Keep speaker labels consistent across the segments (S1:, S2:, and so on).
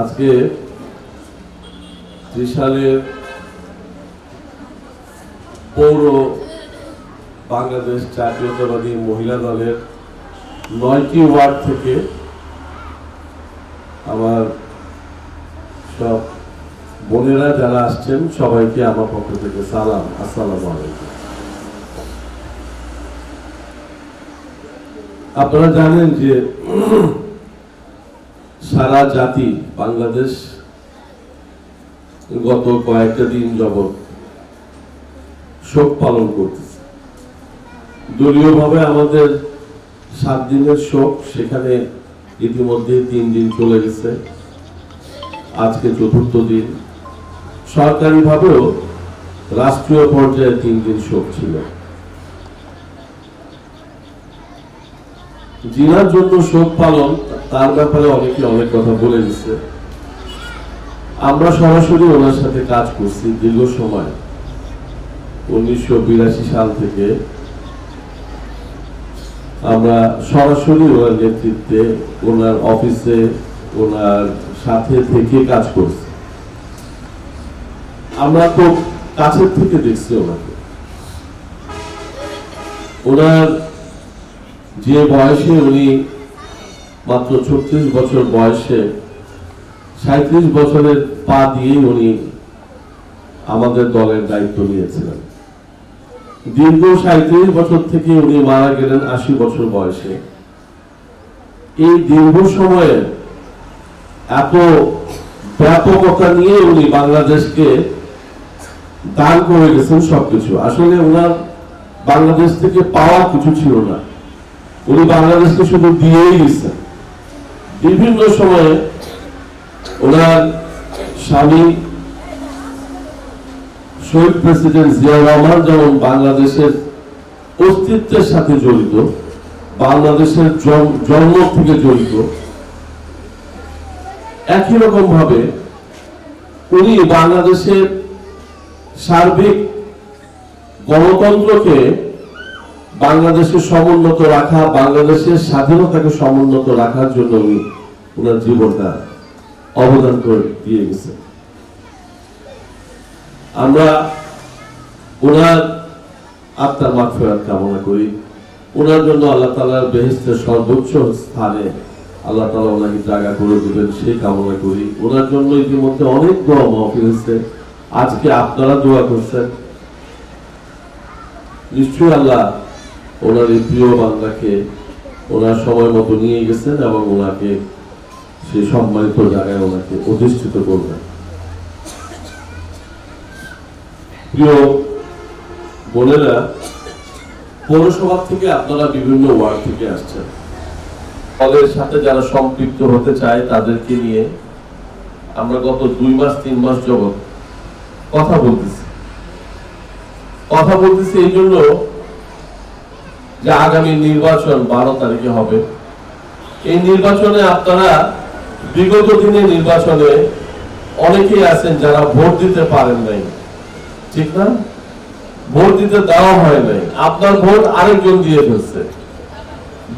S1: আজকে ত্রিশালের পৌর বাংলাদেশ জাতীয়তাবাদী মহিলা দলের নয়টি ওয়ার্ড থেকে আমার সব বোনেরা যারা আসছেন সবাইকে আমার পক্ষ থেকে সালাম। আসসালামু আলাইকুম। আপনারা জানেন যে সারা জাতি বাংলাদেশ গত কয়েকটা দিন যাবৎ শোক পালন করতেছে। দলীয়ভাবে আমাদের সাত দিনের শোক, সেখানে ইতিমধ্যে তিন দিন চলে গেছে। আজকে চতুর্থ দিন। সরকারিভাবেও রাষ্ট্রীয় পর্যায়ে তিন দিন শোক ছিল। জিনার জন্য শোক পালন, তার ব্যাপারে অনেকে অনেক কথা বলে দিচ্ছে। আমরা সরাসরি ওনার সাথে কাজ করছি দীর্ঘ সময়। উনিশশো বিরাশি সাল থেকে আমরা সরাসরি ওনার নেতৃত্বে, ওনার অফিসে, ওনার সাথে থেকে কাজ করছি। আমরা খুব কাছের থেকে দেখছি ওনাকে। ওনার যে বয়সে উনি মাত্র ছত্রিশ বছর বয়সে সাঁত্রিশ বছরের পা দিয়ে উনি আমাদের দলের দায়িত্ব নিয়েছিলেন। দীর্ঘ সাঁত্রিশ বছর থেকে উনি মারা গেলেন আশি বছর বয়সে। এই দীর্ঘ সময়ে এত ব্যাপকতা নিয়ে উনি বাংলাদেশকে দান করে গেছেন সবকিছু। আসলে ওনার বাংলাদেশ থেকে পাওয়া কিছু ছিল না। উনি বাংলাদেশকে শুধু দিয়েই গেছেন বিভিন্ন সময়ে ওনার স্বামী শহীদ প্রেসিডেন্ট জিয়া রহমান যেমন বাংলাদেশের অস্তিত্বের সাথে জড়িত, বাংলাদেশের জন্ম থেকে জড়িত, একই রকম ভাবে উনি বাংলাদেশের সার্বিক গণতন্ত্রকে বাংলাদেশের সমুন্নত রাখা, বাংলাদেশের স্বাধীনতাকে সমুন্নত রাখার জন্য উনি ওনার জীবনটা অবদান করে দিয়ে গেছেন। আমরা ওনার আত্মার মাগফিরাত কামনা করি। ওনার জন্য আল্লাহ তালার বেহেস্তের সর্বোচ্চ স্থানে আল্লাহ তালা ওনাকে জায়গা করে দেবেন, সেই কামনা করি। ওনার জন্য ইতিমধ্যে অনেক দোয়া মাহফিল হয়েছে। আজকে আপনারা দোয়া করছেন। নিশ্চয়ই আল্লাহ ওনার এই প্রিয় বাংলাকে ওনার সময় মতো নিয়ে গেছেন এবং ওনাকে সেই সম্মানিত জায়গায় ওনাকে অধিষ্ঠিত করবেন। প্রিয় বোনেরা, পৌরসভা থেকে আপনারা বিভিন্ন ওয়ার্ড থেকে আসছেন। তাদের সাথে যারা সম্পৃক্ত হতে চায় তাদেরকে নিয়ে আমরা গত দুই মাস, তিন মাস যাবৎ কথা বলতেছি। কথা বলতেছি এই জন্য যে আগামী নির্বাচন বারো তারিখে হবে। এই নির্বাচনে আপনারা বিগত দিনে নির্বাচনে অনেকেই আছেন যারা ভোট দিতে পারেন নাই। ঠিক না? ভোট দিতে দেওয়া হয় নাই। আপনার ভোট আরেকজন দিয়ে ফেলছে।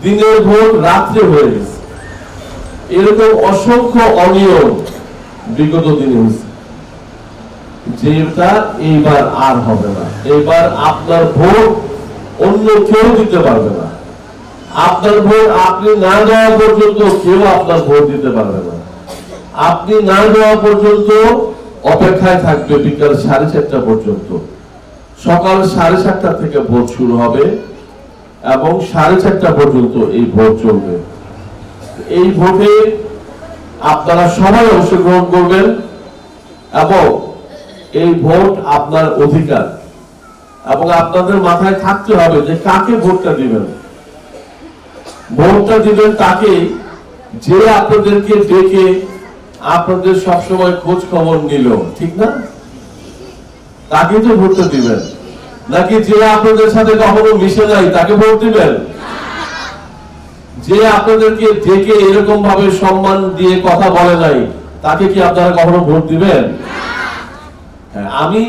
S1: দিনের ভোট রাত্রে হয়ে গেছে। এরকম অসংখ্য অনিয়ম বিগত দিনে হয়েছে। যেটা এইবার আর হবে না। এইবার আপনার ভোট অন্য কেউ দিতে পারবে না। আপনার ভোট আপনি না দেওয়া পর্যন্ত কেউ আপনার ভোট দিতে পারবে না। আপনি না দেওয়া পর্যন্ত অপেক্ষায় থাকবে বিকাল সাড়ে চারটা পর্যন্ত। সকাল সাড়ে সাতটা থেকে ভোট শুরু হবে এবং সাড়ে চারটা পর্যন্ত এই ভোট চলবে। এই ভোটে আপনারা সবাই অংশগ্রহণ করবেন এবং এই ভোট আপনার অধিকার। এবং আপনাদের মাথায় থাকতে হবে যে কাকে ভোটটা দিবেন? ভোটটা দিবেন তাকে যে আপনাদেরকে ডেকে আপনাদের সবসময় খোঁজ খবর নিল ঠিক না? তাকে তো ভোটটা দিবেন? নাকি যে আপনাদের সাথে কখনো মিশে নাই তাকে ভোট দিবেন? যে আপনাদেরকে ডেকে এরকম ভাবে সম্মান দিয়ে কথা বলে নাই তাকে কি আপনারা কখনো ভোট দিবেন? হ্যাঁ, আমি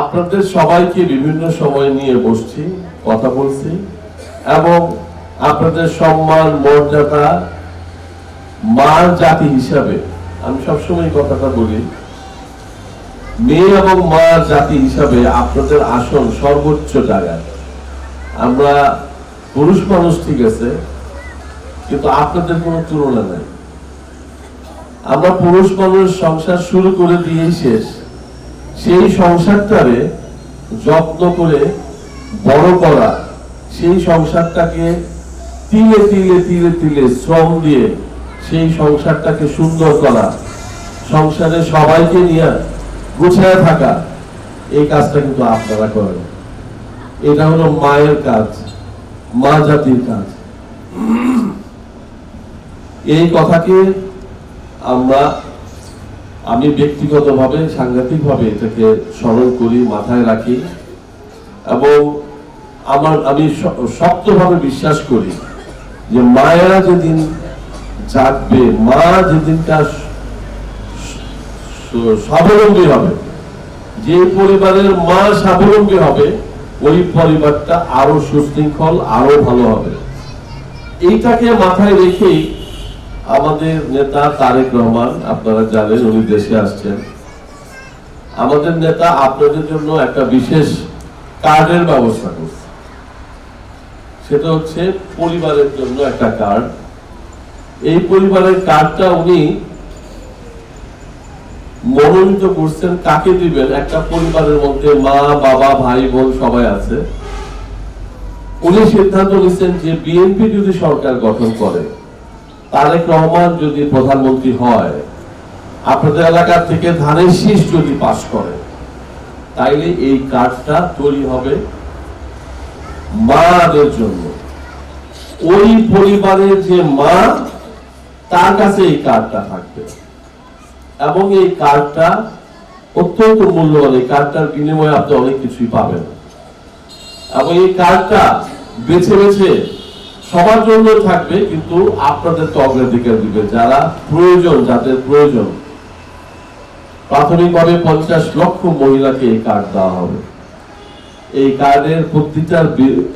S1: আপনাদের সবাইকে বিভিন্ন সময় নিয়ে বসছি, কথা বলছি, এবং আপনাদের সম্মান, মর্যাদা মার জাতি হিসাবে, আমি সবসময় কথাটা বলি, মেয়ে এবং মার জাতি হিসাবে আপনাদের আসন সর্বোচ্চ জায়গায়। আমরা পুরুষ মানুষ ঠিক আছে, কিন্তু আপনাদের কোনো তুলনা নাই। আমরা পুরুষ মানুষ সংসার শুরু করে দিয়েই শেষ। সেই সংসারটারে যত্ন করে বড় করা, সেই সংসারটাকে তিলে তিলে তিলে তিলে শ্রম দিয়ে সেই সংসারটাকে সুন্দর করা, সংসারে সবাইকে নিয়ে গুছায় থাকা, এই কাজটা কিন্তু আপনারা করেন। এটা হলো মায়ের কাজ, মা জাতির কাজ। এই কথাকে আমরা আমি ব্যক্তিগতভাবে, সাংঘাতিকভাবে এটাকে স্মরণ করি, মাথায় রাখি। এবং আমার, আমি শক্তভাবে বিশ্বাস করি যে মায়েরা যেদিন জাগবে, মা যেদিনটা স- স- স্বাবলম্বী হবে, যে পরিবারের মা স্বাবলম্বী হবে, ওই পরিবারটা আরও সুশৃঙ্খল, আরও ভালো হবে। এইটাকে মাথায় রেখেই আমাদের নেতা তারেক রহমান, আপনারা জানেন উনি দেশে আসছেন। আমাদের নেতা আপনাদের জন্য একটা বিশেষ কার্ডের ব্যবস্থা করছে। সেটা হচ্ছে পরিবারের জন্য একটা কার্ড। এই পরিবারের কার্ডটা উনি মনোনীত করছেন কাকে দিবেন? একটা পরিবারের মধ্যে মা, বাবা, ভাই, বোন সবাই আছে। উনি সিদ্ধান্ত নিচ্ছেন যে বিএনপি যদি সরকার গঠন করে তারেক রহমান যদি প্রধানমন্ত্রী হয়, আপনাদের এলাকা থেকে ধানের শীষ যদি পাশ করে, তাইলে এই কার্ডটা তৈরি হবে মাদের জন্য। ওই পরিবারের যে মা, তার কাছে এই কার্ডটা থাকবে। এবং এই কার্ডটা অত্যন্ত মূল্যবান, এই কার্ডটার বিনিময়ে আপনি অনেক কিছুই পাবেন। এবং এই কার্ডটা বেছে বেছে সবার জন্য থাকবে, কিন্তু আপনাদের তো অগ্রাধিকার দিবে। যারা প্রয়োজন, যাদের প্রয়োজন, প্রাথমিকভাবে পঞ্চাশ লক্ষ মহিলাকে এই কার্ড দেওয়া হবে। এই কার্ডের প্রতিটার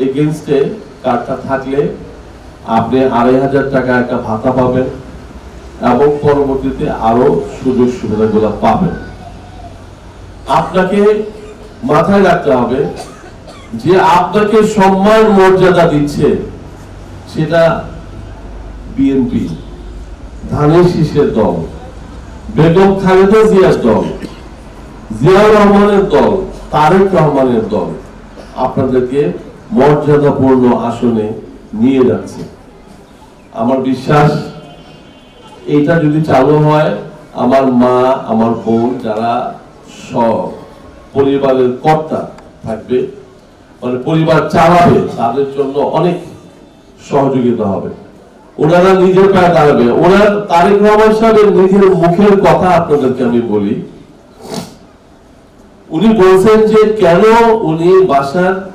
S1: এগেনস্টে কার্ডটা থাকলে আপনি আড়াই হাজার টাকা একটা ভাতা পাবেন এবং পরবর্তীতে আরও সুযোগ সুবিধাগুলো পাবেন। আপনাকে মাথায় রাখতে হবে যে আপনাকে সম্মান মর্যাদা দিচ্ছে সেটা বিএনপি ধানের শীষের দল, বেগম খালেদা জিয়ার দল, জিয়াউর রহমানের দল, তারেক রহমানের দল আপনাদেরকে মর্যাদাপূর্ণ আসনে নিয়ে যাচ্ছে। আমার বিশ্বাস, এইটা যদি চালু হয়, আমার মা, আমার বোন যারা সব পরিবারের কর্তা থাকবে মানে পরিবার চালাবে, তাদের জন্য অনেক সহযোগিতা হবে। ওনারা নিজের পায়ে দাঁড়াবে। ওনার তারেক রহমান সাহেবের নিজের মুখের কথা আপনাদেরকে আমি বলি। উনি বলছেন যে, কেন উনি বাসার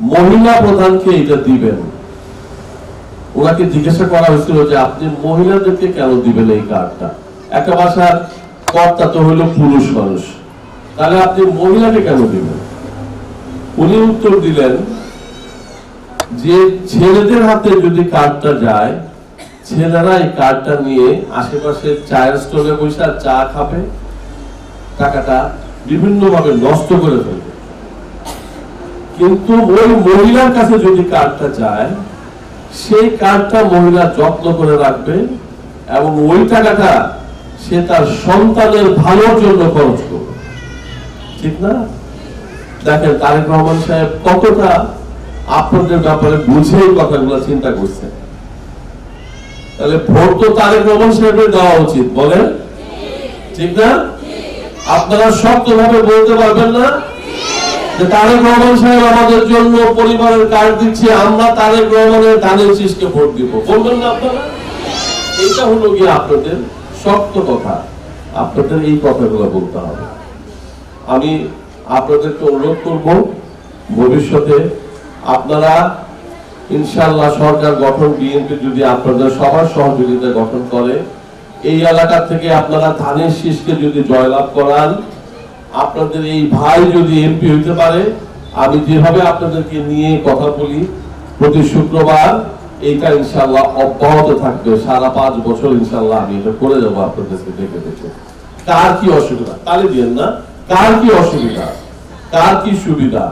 S1: মহিলা প্রধানকে এটা দিবেন? ওনাকে জিজ্ঞাসা করা হয়েছিল যে, আপনি মহিলাদেরকে কেন দিবেন এই কার্ডটা? একটা বাসার কর্তা তো হলো পুরুষ মানুষ। তাহলে আপনি মহিলাকে কেন দিবেন? উনি উত্তর দিলেন যে ছেলেদের হাতে যদি কার্ডটা যায়, ছেলেরা এই কার্ডটা নিয়ে আশেপাশের চায়ের স্টলে বসে চা খাবে, টাকাটা বিভিন্ন ভাবে নষ্ট করে ফেলবে। কিন্তু ওই মহিলার কাছে যদি কার্ডটা যায়, সেই কার্ডটা মহিলা যত্ন করে রাখবে এবং ওই টাকাটা সে তার সন্তানের ভালোর জন্য খরচ করবে। ঠিক না? দেখেন তারেক রহমান সাহেব কতটা আপনাদের ব্যাপারে বুঝে কথাগুলো চিন্তা করছেন তাহলে ভোট তো তারেক রহমান সাহেবের দেওয়া উচিত, বলেন? ঠিক না? আপনারা শক্তভাবে বলতে পারবেন না? যে তারেক রহমান সাহেব আমাদের জন্য পরিবারের কার্ড দিচ্ছে, আমরা তারেক রহমানের ধানের শীষকে ভোট দিব। বলবেন না আপনারা? এটা হলো গিয়ে আপনাদের শক্ত কথা। আপনাদের এই কথাগুলো বলতে হবে। আমি আপনাদেরকে অনুরোধ করব, ভবিষ্যতে আপনারা ইনশাল্লাহ সরকার গঠন বিএনপি যদি আপনাদের সবার সহযোগিতা গঠন করে, এই এলাকা থেকে আপনারা ধানের শীষকে যদি জয়লাভ করান, আপনাদের এই ভাই যদি এমপি হইতে পারে, আমি যেভাবে আপনাদেরকে নিয়ে কথা বলি, প্রতি শুক্রবার এইটা ইনশাল্লাহ অব্যাহত থাকবে। সারা পাঁচ বছর ইনশাল্লাহ আমি এটা করে যাব আপনাদেরকে দেখে দেখে। কার কি অসুবিধা? তাহলে দিয়েন না। কার কি অসুবিধা? কার কি সুবিধা?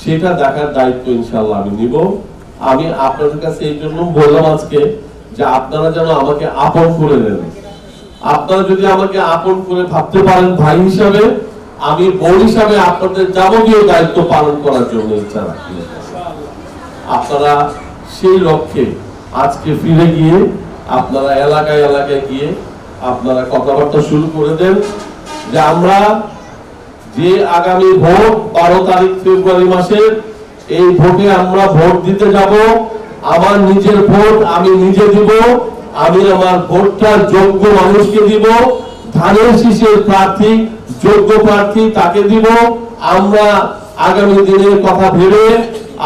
S1: সেটা দেখার দায়িত্ব ইনশাল্লাহ আমি নিব। আমি আপনাদের কাছে এই জন্য বললাম আজকে যে আপনারা যেন আমাকে আপন করে নেন। আপনারা যদি আমাকে আপন করে ভাবতে পারেন ভাই হিসাবে, আমি বোন হিসাবে আপনাদের যাবতীয় দায়িত্ব পালন করার জন্য ইচ্ছা রাখি। আপনারা সেই লক্ষ্যে আজকে ফিরে গিয়ে, আপনারা এলাকায় এলাকায় গিয়ে আপনারা কথাবার্তা শুরু করে দেন। যে আমরা যে আগামী ভোট বারো তারিখ ফেব্রুয়ারি মাসের এই ভোটে আমরা ভোট দিতে যাব। আমার নিজের ভোট আমি নিজে দিব, আমি আমার ভোটটা যোগ্য মানুষকে দিব, ধানের শীষের প্রার্থী, যোগ্য প্রার্থী তাকে দিব। আমরা আগামী দিনের কথা ভেবে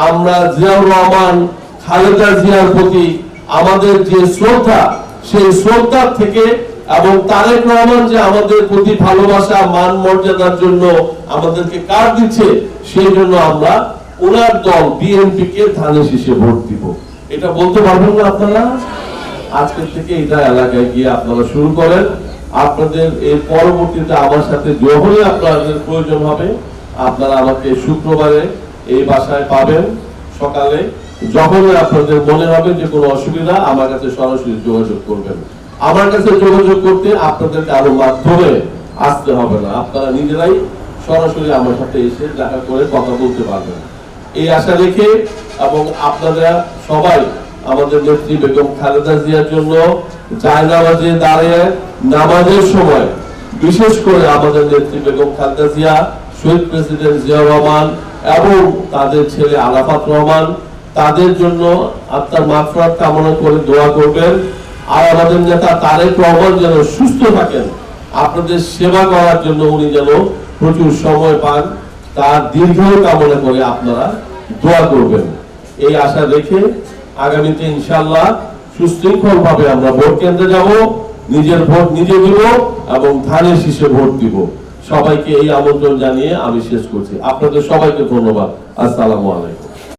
S1: আমরা জিয়াউর রহমান, খালেদা জিয়ার প্রতি আমাদের যে শ্রদ্ধা, সেই শ্রদ্ধার থেকে এবং তারেক রহমান যে আমাদের প্রতি ভালোবাসা, মান মর্যাদার জন্য আমাদেরকে কার দিচ্ছে, সেই জন্য আমরা ওনার দল বিএনপি কে ধানে শীষে ভোট দিব। এটা বলতে পারবেন না আপনারা? আজকে থেকে এটা এলাকায় গিয়ে আপনারা শুরু করেন। আপনাদের এর পরবর্তীতে আমার সাথে যখনই আপনাদের প্রয়োজন হবে, আপনারা আমাকে শুক্রবারে এই বাসায় পাবেন সকালে। যখনই আপনাদের মনে হবে যে কোনো অসুবিধা, আমার কাছে সরাসরি যোগাযোগ করবেন। আমার কাছে যোগাযোগ করতে আপনাদের কারও মাধ্যমে আসতে হবে না। আপনারা নিজেরাই সরাসরি আমার সাথে এসে দেখা করে কথা বলতে পারবেন। এই আশা রেখে এবং আপনারা সবাই আমাদের নেত্রী বেগম খালেদা জিয়ার জন্য যায় নামাজে দাঁড়িয়ে নামাজের সময় বিশেষ করে আমাদের নেত্রী বেগম খালেদা জিয়া, শহীদ প্রেসিডেন্ট জিয়া রহমান এবং তাদের ছেলে আলাফাত রহমান, তাদের জন্য আপনার মাফরাত কামনা করে দোয়া করবেন। আর আমাদের নেতা তারেক রহমান যেন সুস্থ থাকেন, আপনাদের সেবা করার জন্য উনি যেন প্রচুর সময় পান, তার দীর্ঘ কামনা করে আপনারা দোয়া করবেন। এই আশা রেখে আগামীতে ইনশাল্লাহ সুশৃঙ্খল ভাবে আমরা ভোট কেন্দ্রে যাব, নিজের ভোট নিজে দিব এবং ধানের শীষে ভোট দিব। সবাইকে এই আমন্ত্রণ জানিয়ে আমি শেষ করছি। আপনাদের সবাইকে ধন্যবাদ। আসসালামু আলাইকুম।